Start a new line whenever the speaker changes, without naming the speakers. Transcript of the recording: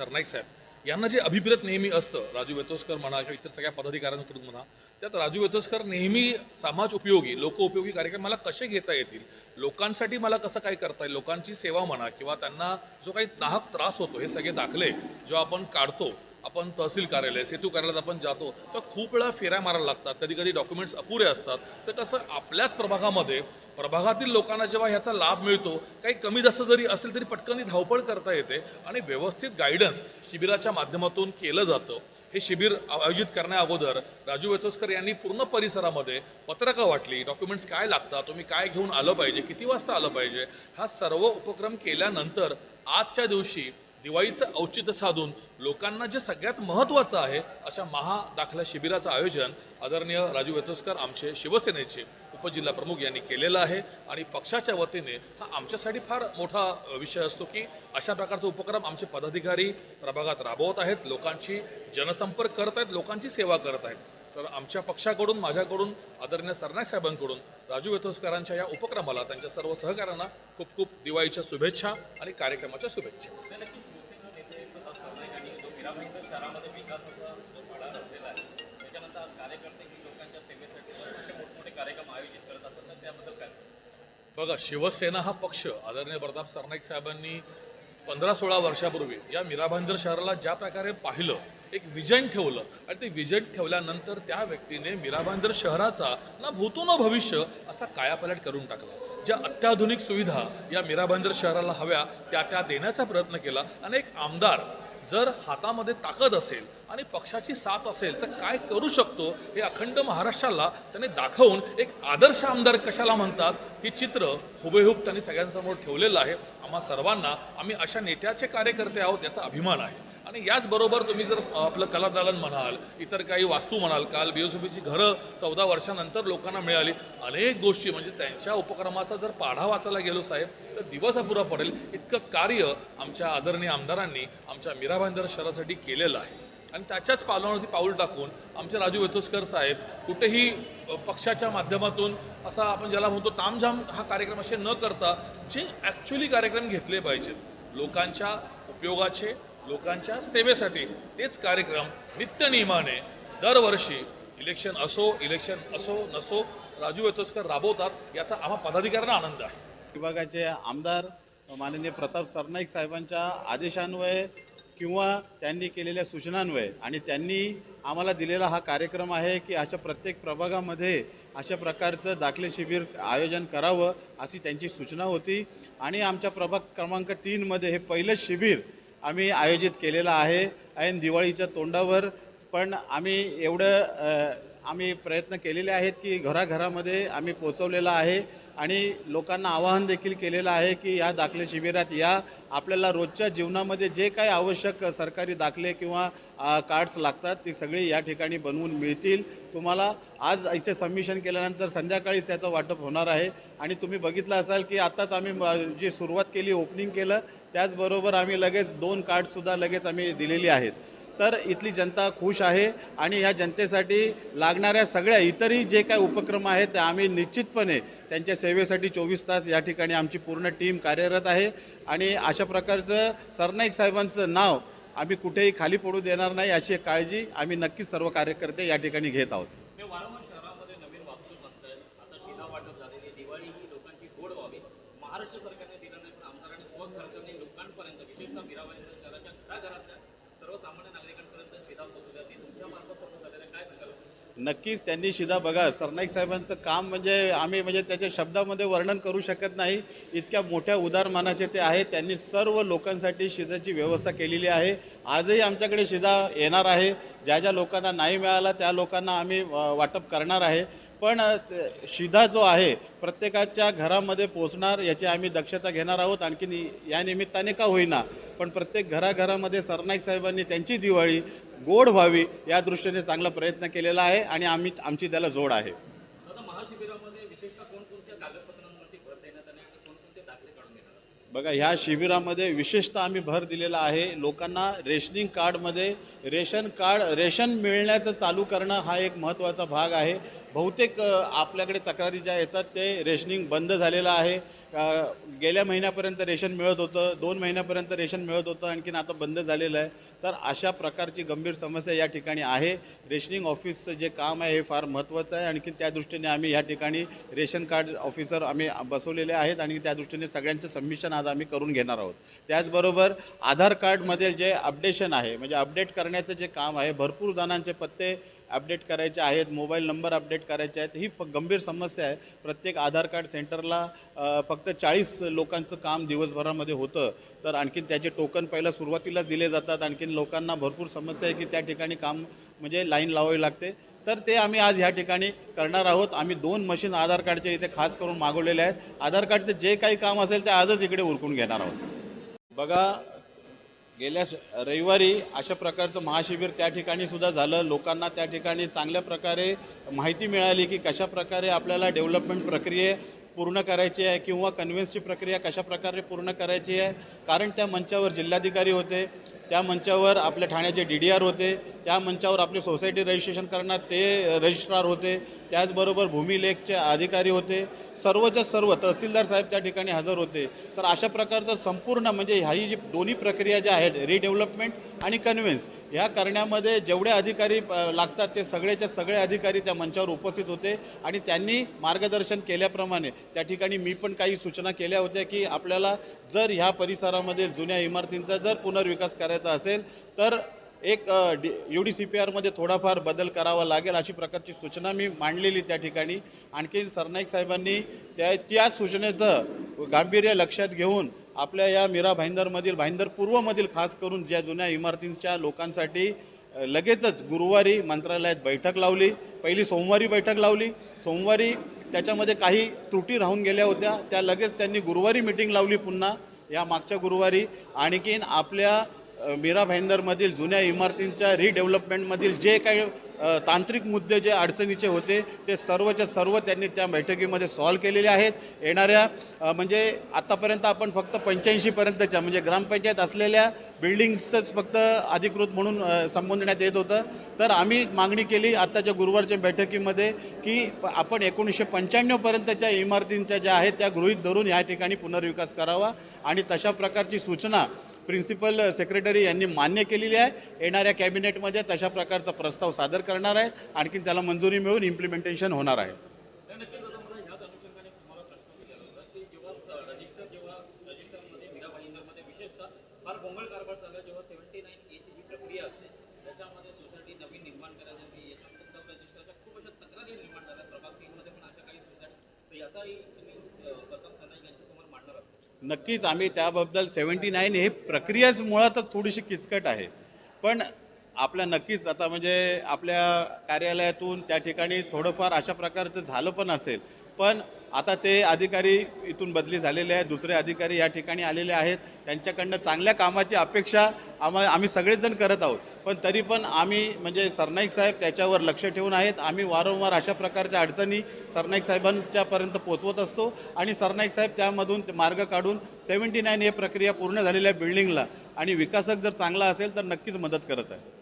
सरनाईक साहेब यांना जे अभिप्रेत नेहमी असतं राजू वेतोसकर म्हणा किंवा इतर सगळ्या पदाधिकाऱ्यांकडून म्हणा त्यात राजू वेतोसकर नेहमी समाज उपयोगी लोक उपयोगी कार्यक्रम मला कसे घेता येतील? लोकांसाठी मला कसं काय करता येईल? लोकांची सेवा म्हणा किंवा त्यांना जो काही नाहक त्रास होतो हे सगळे दाखले जेव्हा आपण काढतो आपण तहसील कार्यालय सेतू कार्यालयात आपण जातो तर खूप वेळा फेऱ्या मारायला लागतात. कधी कधी डॉक्युमेंट्स अपुरे असतात. तर कसं आपल्याच प्रभागामध्ये प्रभागातील लोकांना जेव्हा ह्याचा लाभ मिळतो काही कमी जास्त जरी असेल तरी पटकन धावपळ करता येते आणि व्यवस्थित गायडन्स शिबिराच्या माध्यमातून केलं जातं. हे शिबिर आयोजित करण्या अगोदर राजू वेतोसकर यांनी पूर्ण परिसरामध्ये पत्रकं वाटली. डॉक्युमेंट्स काय लागतात तुम्ही काय घेऊन आलं पाहिजे किती वाजता आलं पाहिजे हा सर्व उपक्रम केल्यानंतर आजच्या दिवशी दिवाळीचं औचित्य साधून लोकांना जे सगळ्यात महत्त्वाचं आहे अशा महादाखला शिबिराचं आयोजन आदरणीय राजू वेतोसकर आमचे शिवसेनेचे उपजिल्हा प्रमुख यांनी केलेलं आहे आणि पक्षाच्या वतीने हा आमच्यासाठी फार मोठा विषय असतो की अशा प्रकारचा उपक्रम आमचे पदाधिकारी प्रभागात राबवत आहेत लोकांची जनसंपर्क करत आहेत लोकांची सेवा करत आहेत. तर आमच्या पक्षाकडून माझ्याकडून आदरणीय सरनाईक साहेबांकडून राजू वेतोसकरांच्या या उपक्रमाला त्यांच्या सर्व सहकाऱ्यांना खूप खूप दिवाळीच्या शुभेच्छा आणि कार्यक्रमाच्या शुभेच्छा. बघा शिवसेना हा पक्ष आदरणीय प्रताप सरनाईक साहेबांनी पंधरा सोळा वर्षापूर्वी या मीराभांजर शहराला ज्या प्रकारे पाहिलं एक विजन ठेवलं आणि ते विजन ठेवल्यानंतर त्या व्यक्तीने मीराभांजर शहराचा ना भूतो ना भविष्य असा कायापालट करून टाकला. ज्या अत्याधुनिक सुविधा या मीराभांजर शहराला हव्या त्या त्या देण्याचा प्रयत्न केला. आणि एक आमदार जर हातामध्ये ताकद असेल आणि पक्षाची साथ असेल तर काय करू शकतो हे अखंड महाराष्ट्राला त्याने दाखवून एक आदर्श आमदार कशाला म्हणतात हे चित्र हुबेहूब त्यांनी सगळ्यांसमोर ठेवलेलं आहे. आम्हा सर्वांना आम्ही अशा नेत्याचे कार्यकर्ते आहोत याचा अभिमान आहे. आणि याचबरोबर तुम्ही जर आपलं कलादालन म्हणाल इतर काही वास्तू म्हणाल काल बीओसीबीची घरं चौदा वर्षानंतर लोकांना मिळाली. अनेक गोष्टी म्हणजे त्यांच्या उपक्रमाचा जर पाढा वाचायला गेलो साहेब तर दिवस अपुरा पडेल. इतकं कार्य आमच्या आदरणीय आमदारांनी आमच्या मीरा भाईंदर शहरासाठी केलेलं आहे. आणि त्याच्याच पावलावरती पाऊल टाकून आमचे राजू वेतोसकर साहेब कुठेही पक्षाच्या माध्यमातून असा आपण ज्याला म्हणतो तामझाम हा कार्यक्रम असे न करता जे ॲक्च्युली कार्यक्रम घेतले पाहिजेत लोकांच्या उपयोगाचे लोकांच्या सेवेसाठी तेच कार्यक्रम नित्यनियमाने दरवर्षी इलेक्शन असो इलेक्शन असो नसो राजू वेतोसकर राबवतात याचा आम्हा पदाधिकाऱ्यांना आनंद आहे.
विभागाचे आमदार माननीय प्रताप सरनाईक साहेबांच्या आदेशान्वये किंवा त्यांनी केलेल्या सूचनान्वये आणि त्यांनी आम्हाला दिलेला हा कार्यक्रम आहे की अशा प्रत्येक प्रभागामध्ये अशा प्रकारचं दाखले शिबिर आयोजन करावं अशी त्यांची सूचना होती. आणि आमच्या प्रभाग क्रमांक तीनमध्ये हे पहिलं शिबिर आम्ही आयोजित केलेला आहे. ऐन दिवाळीच्या तोंडावर. पण आम्ही एवढं आम्ही प्रयत्न केलेले आहेत की घराघरामध्ये आम्ही पोचवलेलं आहे आणि लोकांना आवाहन देखील केलेलं आहे की या दाखले शिबिरात या. आपल्याला रोजच्या जीवनामध्ये जे काही आवश्यक सरकारी दाखले किंवा कार्ड्स लागतात ती सगळी या ठिकाणी बनवून मिळतील. तुम्हाला आज इथे सबमिशन केल्यानंतर संध्याकाळी त्याचं वाटप होणार आहे. आणि तुम्ही बघितलं असाल की आत्ताच आम्ही म- जी सुरुवात केली ओपनिंग केलं त्याचबरोबर आम्ही लगेच दोन कार्डसुद्धा लगेच आम्ही दिलेली आहेत. तर इथली जनता खुश आहे आणि ह्या जनतेसाठी लागणाऱ्या सगळ्या इतरही जे काही उपक्रम आहेत ते आम्ही निश्चितपणे त्यांच्या सेवेसाठी चोवीस तास या ठिकाणी आमची पूर्ण टीम कार्यरत आहे. आणि अशा प्रकारचं सरनाईक साहेबांचं नाव आम्ही कुठेही खाली पडू देणार नाही अशी एक काळजी आम्ही नक्कीच सर्व कार्यकर्ते या ठिकाणी घेत आहोत
हे वारंवार शहरामध्ये नवीन वास्तू बनतायत आता शिधा वाटप झालेली आहे. दिवाळी ही लोकांची गोड व्हावी महाराष्ट्र सरकारने दिलं नाही पण आमदारांनी स्वखर्चाने लोकांपर्यंत विशेषतः मीराबाईंच्या शहराच्या घराघरातल्या सर्वसामान्य नागरिकांपर्यंत शिधा पोहोचू द्या ती तुमच्या मार्फत सर्व झालेलं आहे. काय सांगाल
नक्कीच त्यांनी शिदा बघा सरनाईक साहेबांचं काम म्हणजे आम्ही म्हणजे त्याच्या शब्दामध्ये वर्णन करू शकत नाही. इतक्या मोठ्या उदारमानाचे ते आहे त्यांनी सर्व लोकांसाठी शिदाची व्यवस्था केलेली आहे. आजही आमच्याकडे शिदा येणार आहे. ज्या ज्या लोकांना नाही मिळाला त्या लोकांना आम्ही वाटप करणार आहे. पण शिधा जो आहे प्रत्येकाच्या घरामध्ये पोचणार याची आम्ही दक्षता घेणार आहोत. आणखी या निमित्ताने का होईना. पण प्रत्येक घराघरामध्ये सरनाईक साहेबांनी त्यांची दिवाळी गोड व्हावी या दृष्टीने चांगला प्रयत्न केलेला आहे आणि आम्ही आमची त्याला जोड आहे? बघा ह्या शिबिरामध्ये विशेषतः आम्ही भर दिलेला आहे. लोकांना रेशनिंग कार्डमध्ये रेशन कार्ड रेशन मिळण्याचं चालू करणं हा एक महत्त्वाचा भाग आहे. बहुतेक आपल्याकडे तक्रारी ज्या येतात ते रेशनिंग बंद झालेलं आहे. गेल्या महिन्यापर्यंत रेशन मिळत होतं दोन महिन्यापर्यंत रेशन मिळत होतं आणखीन आता बंद झालेलं आहे. तर अशा प्रकारची गंभीर समस्या या ठिकाणी आहे. रेशनिंग ऑफिसचं जे काम आहे हे फार महत्त्वाचं आहे. आणखी त्या दृष्टीने आम्ही या ठिकाणी रेशन कार्ड ऑफिसर आम्ही बसवलेले आहेत आणि त्या दृष्टीने सगळ्यांचं सबमिशन आज आम्ही करून घेणार आहोत. त्याचबरोबर आधार कार्डमध्ये जे अपडेशन आहे म्हणजे अपडेट करण्याचं जे काम आहे भरपूर जणांचे पत्ते अपडेट करायचे आहेत मोबाईल नंबर अपडेट करायचे आहेत ही फ गंभीर समस्या आहे. प्रत्येक आधार कार्ड सेंटरला फक्त चाळीस लोकांचं काम दिवसभरामध्ये होतं. तर आणखीन त्याचे टोकन पहिलं सुरुवातीला दिले जातात. आणखीन लोकांना भरपूर समस्या आहे की त्या ठिकाणी काम म्हणजे लाईन लावावी लागते. तर ते आम्ही आज ह्या ठिकाणी करणार आहोत. आम्ही दोन मशीन आधार कार्डचे इथे खास करून मागवलेले आहेत. आधार कार्डचं जे काही काम असेल ते आजच इकडे उरकून घेणार आहोत. बघा गेल्या रविवारी अशा प्रकारचं महाशिबिर त्या ठिकाणी सुद्धा झालं. लोकांना त्या ठिकाणी चांगल्या प्रकारे माहिती मिळाली की कशा प्रकारे आपल्याला डेव्हलपमेंट प्रक्रिये पूर्ण करायची आहे किंवा कन्व्हिन्सची प्रक्रिया कशा प्रकारे पूर्ण करायची आहे. कारण त्या मंचावर जिल्हाधिकारी होते त्या मंचावर आपल्या ठाण्याचे डी डी आर होते त्या मंचावर आपले सोसायटी रजिस्ट्रेशन करणार ते रजिस्ट्रार होते. त्याचबरोबर भूमिलेखचे अधिकारी होते. सर्वच्या सर्व तहसीलदार साहेब त्या ठिकाणी हजर होते. तर अशा प्रकारचं संपूर्ण म्हणजे ह्याही जी दोन्ही प्रक्रिया ज्या आहेत रिडेव्हलपमेंट आणि कन्व्हिन्स ह्या करण्यामध्ये जेवढे अधिकारी लागतात ते सगळ्याच्या सगळे अधिकारी त्या मंचावर उपस्थित होते आणि त्यांनी मार्गदर्शन केल्याप्रमाणे त्या ठिकाणी मी पण काही सूचना केल्या होत्या की आपल्याला जर ह्या परिसरामध्ये जुन्या इमारतींचा जर पुनर्विकास करायचा असेल तर एक यू डी सी पी आरमध्ये थोडाफार बदल करावा लागेल अशी प्रकारची सूचना मी मांडलेली त्या ठिकाणी. आणखी सरनाईक साहेबांनी त्या त्या सूचनेचं गांभीर्य लक्षात घेऊन आपल्या या मीरा भाईंदरमधील भाईंदर पूर्वमधील खास करून ज्या जुन्या इमारतींच्या लोकांसाठी लगेचच गुरुवारी मंत्रालयात बैठक लावली. पहिली सोमवारी बैठक लावली. सोमवारी त्याच्यामध्ये काही त्रुटी राहून गेल्या होत्या. त्या लगेच त्यांनी गुरुवारी मिटिंग लावली पुन्हा या मागच्या गुरुवारी. आणखीन आपल्या मीरा भाईंदरमधील जुन्या इमारतींच्या रिडेव्हलपमेंटमधील जे काही तांत्रिक मुद्दे जे अडचणीचे होते ते सर्वच्या सर्व त्यांनी त्या बैठकीमध्ये सॉल्व्ह केलेले आहेत. येणाऱ्या म्हणजे आत्तापर्यंत आपण फक्त पंच्याऐंशीपर्यंतच्या म्हणजे ग्रामपंचायत असलेल्या बिल्डिंग्सच फक्त अधिकृत म्हणून संबोधण्यात येत होतं. तर आम्ही मागणी केली आत्ताच्या गुरुवारच्या बैठकीमध्ये की प- आपण एकोणीसशे पंच्याण्णवपर्यंतच्या इमारतींच्या ज्या आहेत त्या गृहीत धरून या ठिकाणी पुनर्विकास करावा. आणि तशा प्रकारची सूचना प्रिन्सिपल सेक्रेटरी यांनी मान्य केलेली आहे. येणाऱ्या कॅबिनेटमध्ये तशा प्रकारचा प्रस्ताव सादर करणार आहे आणखी त्याला मंजुरी मिळून इम्प्लिमेंटेशन होणार आहे. नक्कीच आम्ही त्याबद्दल सेवन्टी नाईन हे प्रक्रियाच मुळातच थोडीशी किचकट आहे. पण आपल्या नक्कीच आता म्हणजे आपल्या कार्यालयातून त्या ठिकाणी थोडंफार अशा प्रकारचं झालं पण असेल. पण आता ते अधिकारी इथून बदली झालेले आहेत दुसरे अधिकारी या ठिकाणी आलेले आहेत. त्यांच्याकडनं चांगल्या कामाची अपेक्षा आम्हा आम्ही सगळेच जण करत आहोत. पण तरी पण आम्ही म्हणजे सरनाईक साहेब त्याच्यावर लक्ष ठेवून आहेत. आम्ही वारंवार अशा प्रकारच्या अडचणी सरनाईक साहेबांच्यापर्यंत पोचवत असतो आणि सरनाईक साहेब त्यामधून ते मार्ग काढून सेव्हन्टी नाईन हे प्रक्रिया पूर्ण झालेल्या बिल्डिंगला आणि विकासक जर चांगला असेल तर नक्कीच मदत करत आहे.